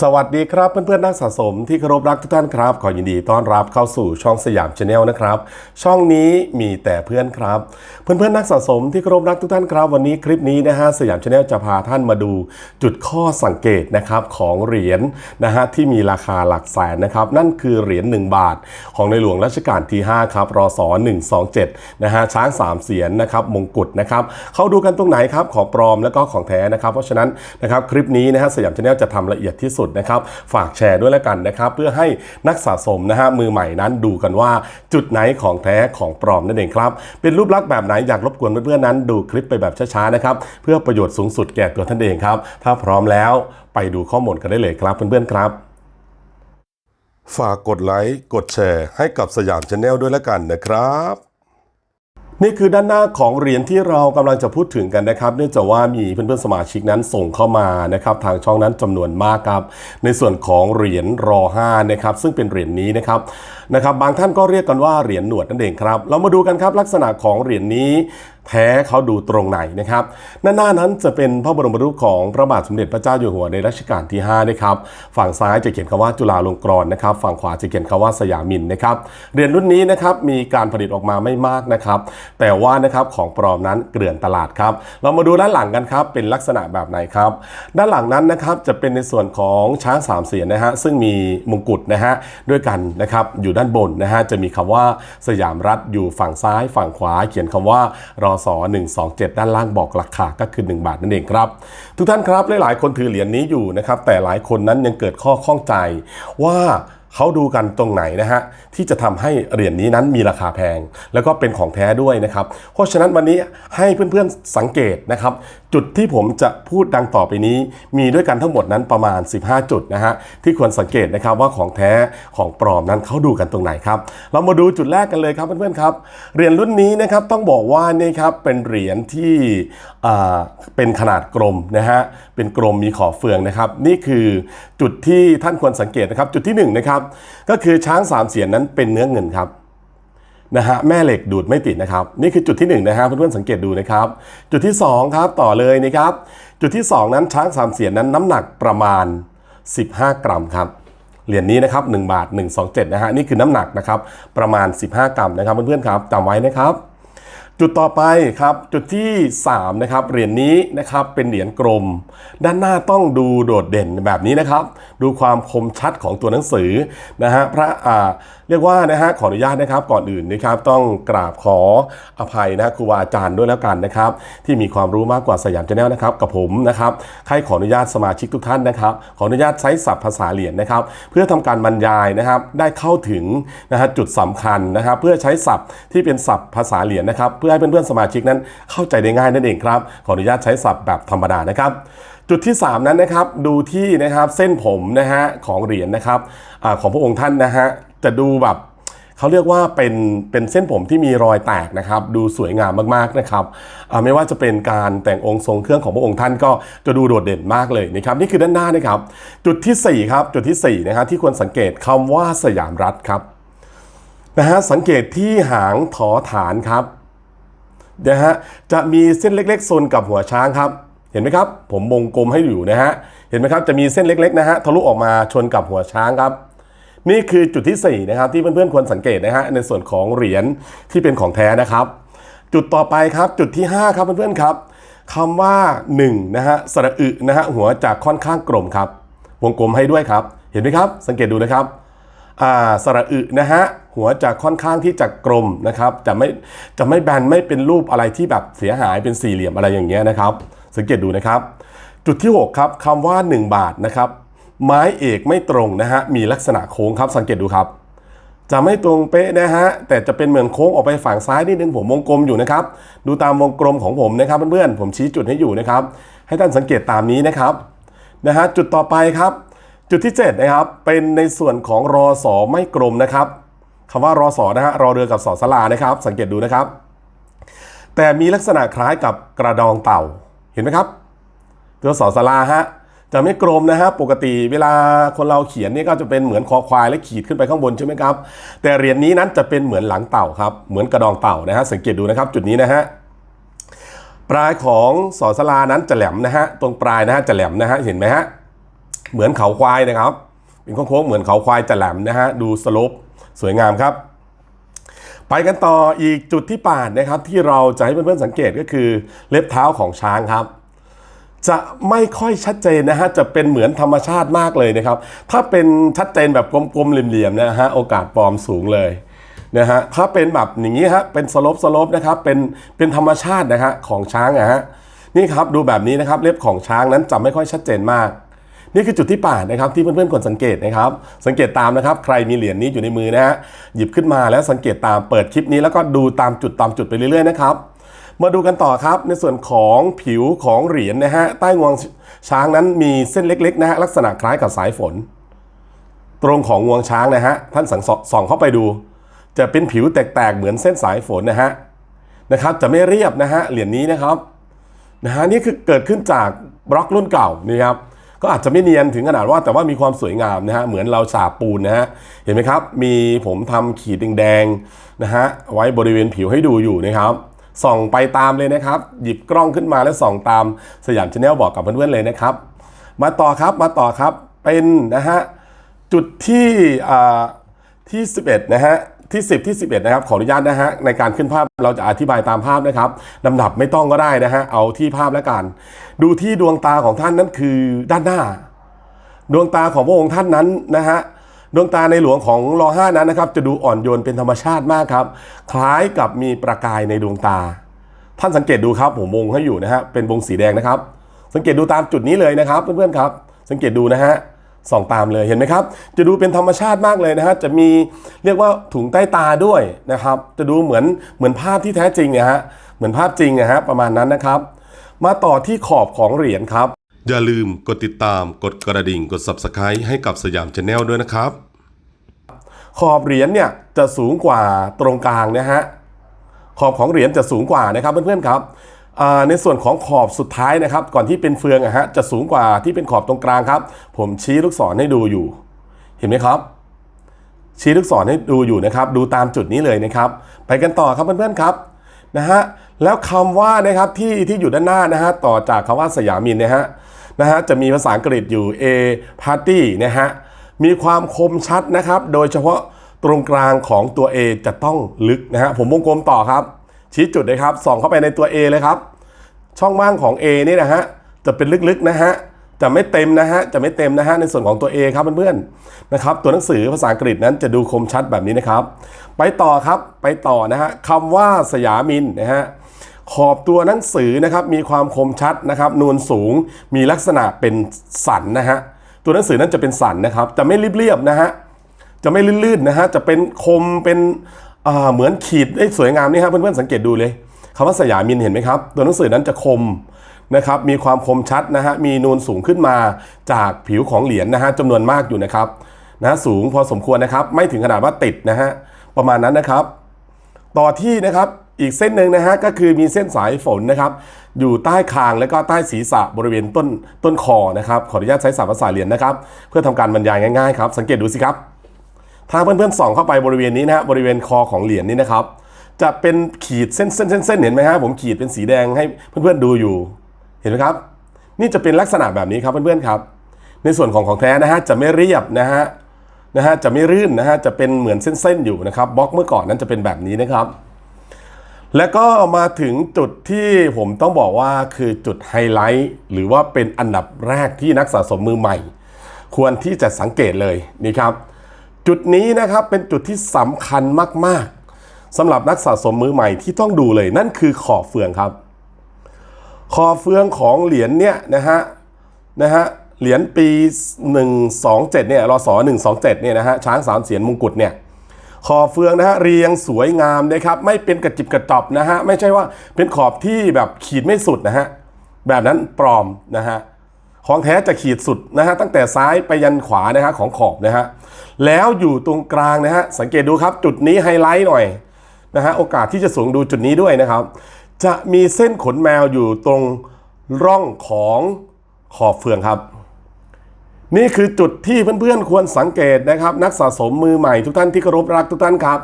สวัสดีครับเพื่อนๆนักสะสมที่เคารพรักทุกท่านครับ ขอยินดีต้อนรับเข้าสู่ช่องสยามชาแนลนะครับ ช่องนี้มีแต่เพื่อนครับ เพื่อนๆนักสะสมที่เคารพรักทุกท่านครับ วันนี้คลิปนี้นะฮะสยามชาแนลจะพาท่านมาดูจุดข้อสังเกตนะครับของเหรียญนะฮะที่มีราคาหลักแสนนะครับ นั่นคือเหรียญ1บาท ของในหลวงรัชกาลที่5ครับรศ127นะฮะช้าง 3 เสียนนะครับมงกุฎนะครับเข้าดูกันตรงไหนครับของปลอมแล้วก็ของแท้นะครับเพราะฉะนั้นนะครับคลิปนี้นะฮะสยามชาแนลจะทำละเอียดที่สุดนะครับ ฝากแชร์ด้วยแล้วกันนะครับ เพื่อให้นักสะสมนะฮะมือใหม่นั้นดูกันว่าจุดไหนของแท้ของปลอมนั่นเองครับ เป็นรูปลักษณ์แบบไหนอยากรบกวนเพื่อนๆนั้น ดูคลิปไปแบบช้าๆนะครับ เพื่อประโยชน์สูงสุดแก่ตัวท่านเองครับ ถ้าพร้อมแล้วไปดูข้อมูลกันได้เลยครับเพื่อนๆครับฝากกดไลค์ กดแชร์ให้กับสยามชาแนลด้วยแล้วกันนะครับ นี่คือด้านหน้าของเหรียญที่เรากำลังจะพูดถึงกันนะครับ เนื่องจากว่ามีเพื่อนๆสมาชิกนั้นส่งเข้ามานะครับทางช่องนั้นจำนวนมากครับ ในส่วนของเหรียญรอ5นะครับซึ่งเป็นเหรียญนี้นะครับนะครับ บางท่านก็เรียกกันว่าเหรียญหนวดนั่นเองครับ เรามาดูกันครับลักษณะของเหรียญนี้ แท้เขาดูตรงไหนนะครับด้าหน้านั้นจะเป็นพระบรมรูปของพระบาทสมเด็จพระเจ้าอยู่หัวในรัชกาลที่5นะครับฝั่งซ้ายจะเขียนคำว่าจุฬาลงกรณ์นะครับ ฝั่งขวาจะเขียนคำว่าสยามินนะครับเหรียญรุ่นนี้นะครับมีการผลิตออกมาไม่มากนะครับ แต่ว่านะครับของปลอมนั้นเกลื่อนตลาดครับ เรามาดูด้านหลังกันครับเป็นลักษณะแบบไหนครับ ด้านหลังนั้นนะครับจะเป็นในส่วนของช้างสามเสียนนะฮะซึ่งมีมงกุฎนะฮะด้วยกันนะครับอยู่ด้านบนนะฮะจะมีคำว่าสยามรัฐอยู่ฝั่งซ้าย ฝั่งขวาเขียนคำว่ารอสอ127 ด้านล่างบอกราคาก็คือ 1 บาทนั่นเองครับ ทุกท่านครับหลายๆคนถือเหรียญนี้อยู่นะครับแต่หลายคนนั้นยังเกิดข้อข้องใจว่า เขาดูกันตรงไหนนะฮะที่จะทำให้เหรียญนี้นั้นมีราคาแพง แล้วก็เป็นของแท้ด้วยนะครับ เพราะฉะนั้นวันนี้ให้เพื่อนๆสังเกตนะครับ จุดที่ผมจะพูดดังต่อไปนี้ มีด้วยกันทั้งหมดนั้นประมาณ 15 จุดนะฮะที่ควรสังเกตนะครับว่าของแท้ของปลอมนั้นเขาดูกันตรงไหนครับเรามาดูจุดแรกกันเลยครับเพื่อนๆครับเหรียญรุ่นนี้นะครับต้องบอกว่านี่ครับเป็นเหรียญที่อ่าเป็นขนาดกลมนะฮะเป็นกลมมีขอบเฟืองนะครับ นี่คือจุดที่ท่านควรสังเกตนะครับ จุดที่หนึ่งนะครับก็คือช้างสามเสียนนั้นเป็นเนื้อเงินครับนะฮะแม่เหล็กดูดไม่ติดนะครับ นี่คือจุดที่1นงนะฮะเพื่อนๆสังเกตดูนะครับ จุดที่ 2 ครับต่อเลยนะครับ จุดที่ 2 นั้นช้างสามเสียนนั้นน้ำหนักประมาณ 15 กรัมครับเหรียญนี้นะครับ1บาท 127นะฮะนี่คือน้ำหนักนะครับประมาณ 15 กรัมนะครับเพื่อนๆครับจำไว้นะครับ จุดต่อไปครับจุดที่ 3 นะครับเหรียญนี้นะครับเป็นเหรียญกลม ด้านหน้าต้องดูโดดเด่นแบบนี้นะครับ ดูความคมชัดของตัวหนังสือนะฮะพระอ่าเรียกว่านะฮะขออนุญาตนะครับก่อนอื่นนะครับต้องกราบขออภัยนะครูบาอาจารย์ด้วยแล้วกันนะครับที่มีความรู้มากกว่าสยามชาแนลนะครับกับผมนะครับใครขออนุญาตสมาชิกทุกท่านนะครับ ขออนุญาตใช้ศัพท์ภาษาเหรียญนะครับ เพื่อทำการบรรยายนะครับได้เข้าถึงนะฮะจุดสำคัญนะครับเพื่อใช้ศัพท์ที่เป็นศัพท์ภาษาเหรียญนะครับเพื่อให้เพื่อนๆสมาชิกนั้นเข้าใจได้ง่ายนั่นเองครับขออนุญาตใช้ศัพท์แบบธรรมดานะครับจุดที่ 3 นั้นนะครับดูที่นะครับเส้นผมนะฮะของเหรียญนะครับอของพระองค์ท่านนะฮะ จะดูแบบเขาเรียกว่าเป็นเป็นเส้นผมที่มีรอยแตกนะครับ ดูสวยงามมากๆนะครับไม่ว่าจะเป็นการแต่งองค์ทรงเครื่องของพระองค์ท่านก็จะดูโดดเด่นมากเลยนะครับนี่คือด้านหน้านะครับ จุดทีสี่4ครับจุดทีสี่4นะครับที่ควรสังเกตคำว่าสยามรัฐครับนะฮะสังเกตที่หางถอฐานครับนะฮะจะมีเส้นเล็กๆโซนกับหัวช้างครับ เห็นไหมครับ ผมวงกลมให้อยู่นะฮะเห็นไหมครับจะมีเส้นเล็กๆนะฮะทะลุออกมาชนกับหัวช้างครับ นี่คือจุดที่ 4 นะครับ ที่เพื่อนๆควรสังเกตนะฮะในส่วนของเหรียญที่เป็นของแท้นะครับ จุดต่อไปครับจุดที่ 5 ครับเพื่อนๆครับคำว่า1นะฮะสระอึนะฮะหัวจากค่อนข้างกลมครับวงกลมให้ด้วยครับ เห็นไหมครับ สังเกตดูนะครับอ่าสระอึนะฮะหัวจะค่อนข้างที่จะกลมนะครับจะไม่จะไม่แบนไม่เป็นรูปอะไรที่แบบเสียหายเป็นสี่เหลี่ยมอะไรอย่างเงี้ยนะครับ สังเกตดูนะครับ จุดที่ 6 ครับคำว่า 1 บาทนะครับ ไม้เอกไม่ตรงนะฮะมีลักษณะโค้งครับสังเกตดูครับ จะไม่ตรงเป๊ะนะฮะแต่จะเป็นเหมือนโค้งออกไปฝั่งซ้ายนิดนึงผมวงกลมอยู่นะครับดูตามวงกลมของผมนะครับเพื่อนๆผมชี้จุดให้อยู่นะครับ ให้ท่านสังเกตตามนี้นะครับนะฮะจุดต่อไปครับ จุดที่7นะครับเป็นในส่วนของรอสอไม่กลมนะครับคำว่ารอสอนะฮะรอเรือกับสอสลานะครับ สังเกตดูนะครับ แต่มีลักษณะคล้ายกับกระดองเต่าเห็นไหมครับ ตัวสอสลาฮะ จะไม่กลมนะฮะปกติเวลาคนเราเขียนนี่ก็จะเป็นเหมือนคอควายและขีดขึ้นไปข้างบนใช่ไหมครับ แต่เหรียญนี้นั้นจะเป็นเหมือนหลังเต่าครับ เหมือนกระดองเต่านะฮะสังเกตดูนะครับจุดนี้นะฮะปลายของสอสลานั้นจะแหลมนะฮะตรงปลายนะฮะจะแหลมนะฮะเห็นไหมฮะเหมือนเขาควายนะครับ เป็นโค้งๆเหมือนเขาควายจะแหลมนะฮะดูสโลปสวยงามครับ ไปกันต่ออีกจุดที่ป่านนะครับ ที่เราจะให้เพื่อนๆสังเกตก็คือเล็บเท้าของช้างครับ จะไม่ค่อยชัดเจนนะฮะจะเป็นเหมือนธรรมชาติมากเลยนะครับ ถ้าเป็นชัดเจนแบบกลมๆเหลี่ยมๆนะฮะโอกาสปลอมสูงเลยนะฮะถ้าเป็นแบบอย่างนี้ฮะเป็นสลบสลบนะครับเป็นเป็นธรรมชาตินะฮะของช้างนะฮะนี่ครับดูแบบนี้นะครับเล็บของช้างนั้นจะไม่ค่อยชัดเจนมากนี่คือจุดที่ป่านะครับที่เพื่อนๆควรสังเกตนะครับ สังเกตตามนะครับใครมีเหรียญนี้อยู่ในมือนะฮะหยิบขึ้นมาแล้วสังเกตตามเปิดคลิปนี้แล้วก็ดูตามจุดตามจุดไปเรื่อยๆนะครับ มาดูกันต่อครับในส่วนของผิวของเหรียญนะฮะใต้งวงช้างนั้นมีเส้นเล็กๆนะฮะลักษณะคล้ายกับสายฝน ตรงของงวงช้างนะฮะท่านสังส่องเข้าไปดู จะเป็นผิวแตกๆเหมือนเส้นสายฝนนะฮะนะครับจะไม่เรียบนะฮะเหรียญนี้นะครับนะฮะนี่คือเกิดขึ้นจากบล็อกรุ่นเก่านี่ครับก็อาจจะไม่เนียนถึงขนาดว่าแต่ว่ามีความสวยงามนะฮะเหมือนเราฉาบปูนนะฮะเห็นไหมครับ มีผมทำขีดแดงๆนะฮะไว้บริเวณผิวให้ดูอยู่นะครับ ส่องไปตามเลยนะครับ หยิบกล้องขึ้นมาแล้วส่องตามสยามชาแนลบอกกับเพื่อนๆเลยนะครับ มาต่อครับมาต่อครับเป็นนะฮะจุดที่อ่าที่ 11 นะฮะที่ 10 ที่ 11 นะครับ ขออนุญาตนะฮะในการขึ้นภาพเราจะอธิบายตามภาพนะครับลำดับไม่ต้องก็ได้นะฮะเอาที่ภาพแล้วกัน ดูที่ดวงตาของท่านนั้นคือด้านหน้า ดวงตาของพระองค์ท่านนั้นนะฮะ ดวงตาในหลวงของรอห้านั้นนะครับ จะดูอ่อนโยนเป็นธรรมชาติมากครับ คล้ายกับมีประกายในดวงตา ท่านสังเกตดูครับ ผมวงให้อยู่นะฮะเป็นวงสีแดงนะครับ สังเกตดูตามจุดนี้เลยนะครับ เพื่อนๆครับ สังเกตดูนะฮะส่องตามเลยเห็นไหมครับ จะดูเป็นธรรมชาติมากเลยนะฮะจะมีเรียกว่าถุงใต้ตาด้วยนะครับ จะดูเหมือนเหมือนภาพที่แท้จริงนะฮะเหมือนภาพจริงนะฮะประมาณนั้นนะครับ มาต่อที่ขอบของเหรียญครับ อย่าลืมกดติดตามกดกระดิ่งกด Subscribe ให้กับสยามชาแนลด้วยนะครับ ขอบเหรียญเนี่ยจะสูงกว่าตรงกลางนะฮะขอบของเหรียญจะสูงกว่านะครับเพื่อนๆครับในส่วนของขอบสุดท้ายนะครับ ก่อนที่เป็นเฟืองอะฮะจะสูงกว่าที่เป็นขอบตรงกลางครับ ผมชี้ลูกศรให้ดูอยู่ เห็นไหมครับ ชี้ลูกศรให้ดูอยู่นะครับ ดูตามจุดนี้เลยนะครับ ไปกันต่อครับเพื่อนๆครับนะฮะแล้วคำว่านะครับที่ที่อยู่ด้านหน้านะฮะต่อจากคำว่าสยามินนะฮะ นะฮะจะมีภาษาอังกฤษอยู่ A party นะฮะมีความคมชัดนะครับ โดยเฉพาะตรงกลางของตัว A จะต้องลึกนะฮะผมวงกลมต่อครับ ชี้จุดเลยครับส่องเข้าไปในตัว A เลยครับ ช่องว่างของ A นี่นะฮะจะเป็นลึกๆนะฮะจะไม่เต็มนะฮะจะไม่เต็มนะฮะในส่วนของตัว A ครับเพื่อนๆนะครับ ตัวหนังสือภาษาอังกฤษนั้นจะดูคมชัดแบบนี้นะครับ ไปต่อครับไปต่อนะฮะคำว่าสยามินนะฮะ ขอบตัวหนังสือนะครับมีความคมชัดนะครับนูนสูงมีลักษณะเป็นสันนะฮะตัวหนังสือนั้นจะเป็นสันนะครับจะไม่เรียบๆนะฮะจะไม่ลื่นๆนะฮะจะเป็นคมเป็นเหมือนขีดได้สวยงามนี่ครับเพื่อนๆสังเกตดูเลยคำว่าสยามินเห็นไหมครับ ตัวหนังสือนั้นจะคมนะครับมีความคมชัดนะฮะมีนูนสูงขึ้นมาจากผิวของเหรียญนะฮะจำนวนมากอยู่นะครับนะสูงพอสมควรนะครับ ไม่ถึงขนาดว่าติดนะฮะประมาณนั้นนะครับ ต่อที่นะครับ อีกเส้นหนึ่งนะฮะก็คือมีเส้นสายฝนนะครับอยู่ใต้คางและก็ใต้ศีรษะบริเวณต้นต้นคอนะครับขออนุญาตใช้ศัพท์ภาษาเหรียญนะครับ เพื่อทำการบรรยายง่ายๆครับสังเกตดูสิครับ ถ้าเพื่อนๆส่องเข้าไปบริเวณนี้นะฮะบริเวณคอของเหรียญนี้นะครับ จะเป็นขีดเส้นเส้นเส้นเส้นเห็นไหมฮะผมขีดเป็นสีแดงให้เพื่อนๆดูอยู่ เห็นไหมครับ นี่จะเป็นลักษณะแบบนี้ครับเพื่อนๆครับ ในส่วนของของแท้นะฮะจะไม่เรียบนะฮะนะฮะจะไม่รื่นนะฮะจะเป็นเหมือนเส้นๆอยู่นะครับบล็อกเมื่อก่อนนั้นจะเป็นแบบนี้นะครับ แล้วก็มาถึงจุดที่ผมต้องบอกว่าคือจุดไฮไลท์ หรือว่าเป็นอันดับแรกที่นักสะสมมือใหม่ ควรที่จะสังเกตเลยนี่ครับ จุดนี้นะครับเป็นจุดที่สำคัญมากๆสำหรับนักสะสมมือใหม่ที่ต้องดูเลยนั่นคือขอบเฟืองครับ ขอบเฟืองของเหรียญเนี่ยนะฮะนะฮะเหรียญปี 127เนี่ยรศ127เนี่ยนะฮะช้างสามเสียนมงกุฎเนี่ย ขอบเฟืองนะฮะเรียงสวยงามนะครับไม่เป็นกระจิบกระจอบนะฮะไม่ใช่ว่าเป็นขอบที่แบบขีดไม่สุดนะฮะแบบนั้นปลอมนะฮะของแท้จะขีดสุดนะฮะตั้งแต่ซ้ายไปยันขวานะฮะของขอบนะฮะแล้วอยู่ตรงกลางนะฮะสังเกตดูครับจุดนี้ไฮไลท์หน่อยนะฮะโอกาสที่จะสูงดูจุดนี้ด้วยนะครับ จะมีเส้นขนแมวอยู่ตรงร่องของขอบเฟืองครับ นี่คือจุดที่เพื่อนๆควรสังเกตนะครับ นักสะสมมือใหม่ทุกท่านที่เคารพรักทุกท่านครับ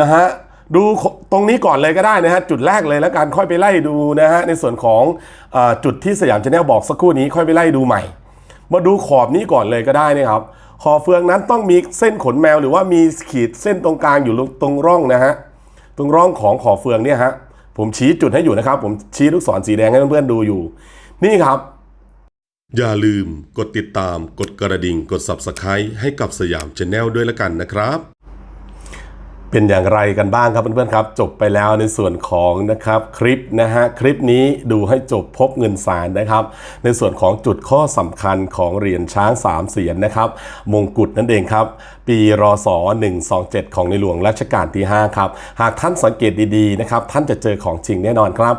นะฮะดูตรงนี้ก่อนเลยก็ได้นะฮะจุดแรกเลยแล้วกันค่อยไปไล่ดูนะฮะในส่วนของอจุดที่สยามชาแนลบอกสักครู่นี้ค่อยไปไล่ดูใหม่ มาดูขอบนี้ก่อนเลยก็ได้นะครับขอบเฟืองนั้นต้องมีเส้นขนแมวหรือว่ามีขีดเส้นตรงกลางอยู่ตรงร่องนะฮะตรงร่องของขอบเฟืองเนี่ยฮะผมชี้จุดให้อยู่นะครับ ผมชี้ลูกศรสีแดงให้เพื่อนๆดูอยู่ นี่ครับ อย่าลืมกดติดตามกดกระดิ่งกด Subscribe ให้กับสยามช n แนลด้วยละกันนะครับ เป็นอย่างไรกันบ้างครับเพื่อนๆครับ จบไปแล้วในส่วนของนะครับคลิปนะฮะคลิปนี้ดูให้จบพบเงินสารนะครับ ในส่วนของจุดข้อสำคัญของเหรียญช้างสามเสียนนะครับ มงกุฎนั่นเองครับ ปีรศ127 ของในหลวงรัชกาลที่ 5 ครับ หากท่านสังเกตดีๆนะครับ ท่านจะเจอของจริงแน่นอนครับ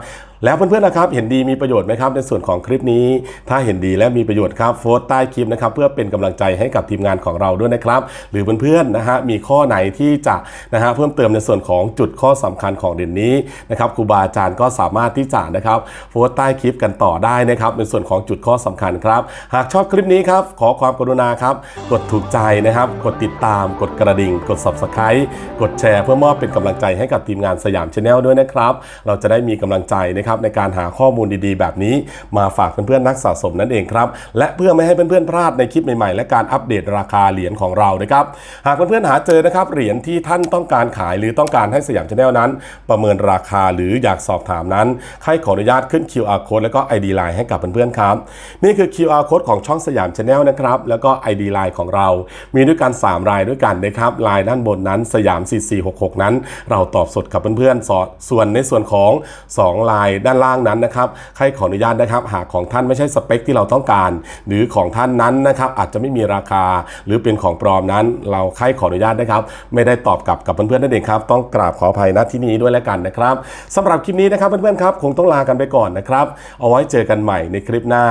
แล้วเพื่อนๆนะครับเห็นดีมีประโยชน์ไหมครับในส่วนของคลิปนี้ ถ้าเห็นดีและมีประโยชน์ครับโพสต์ใต้คลิปนะครับเพื่อเป็นกำลังใจให้กับทีมงานของเราด้วยนะครับ หรือเพื่อนๆนะฮะมีข้อไหนที่จะนะฮะเพิ่มเติมในส่วนของจุดข้อสำคัญของเด่นนี้นะครับครูบาอาจารย์ก็สามารถที่จะนะครับโพสต์ใต้คลิปกันต่อได้นะครับในส่วนของจุดข้อสำคัญครับ หากชอบคลิปนี้ครับขอความกรุณาครับกดถูกใจนะครับ กดติดตาม กดกระดิ่ง กด subscribe กดแชร์เพื่อมอบเป็นกำลังใจให้กับทีมงานสยามชาแนลด้วยนะครับ เราจะได้มีกำลังใจนะครับในการหาข้อมูลดีๆ แบบนี้ มาฝากเพื่อนๆนักสะสมนั่นเองครับ และเพื่อไม่ให้เพื่อนๆพลาดในคลิปใหม่ๆ และการอัปเดตราคาเหรียญของเรานะครับหากเพื่อนๆหาเจอนะครับเหรียญที่ท่านต้องการขายหรือต้องการให้สยามชาแนลนั้น ประเมินราคาหรืออยากสอบถามนั้นให้ขออนุญาตขึ้น QR code แล้วก็ ID Line ให้กับเพื่อนๆครับ นี่คือ QR code ของช่องสยามชาแนลนะครับแล้วก็ ID Line ของเรา มีด้วยกัน 3 รายด้วยกันนะครับลายด้านบนนั้นสยาม4466 นั้น เราตอบสดกับเพื่อนๆสอส่วนในส่วนของ 2 ลายด้านล่างนั้นนะครับให้ขออนุญาตนะครับ หากของท่านไม่ใช่สเปคที่เราต้องการ หรือของท่านนั้นนะครับอาจจะไม่มีราคาหรือเป็นของปลอมนั้น เราให้ขออนุญาตนะครับ ไม่ได้ตอบกลับกับเพื่อนๆนั่นเองครับต้องกราบขออภัยณที่นี้ด้วยแล้วกันนะครับสำหรับคลิปนี้นะครับเพื่อนๆครับคงต้องลากันไปก่อนนะครับเอาไว้เจอกันใหม่ในคลิปหน้า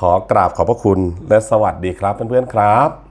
ขอกราบขอบพระคุณและสวัสดีครับเพื่อนๆครับ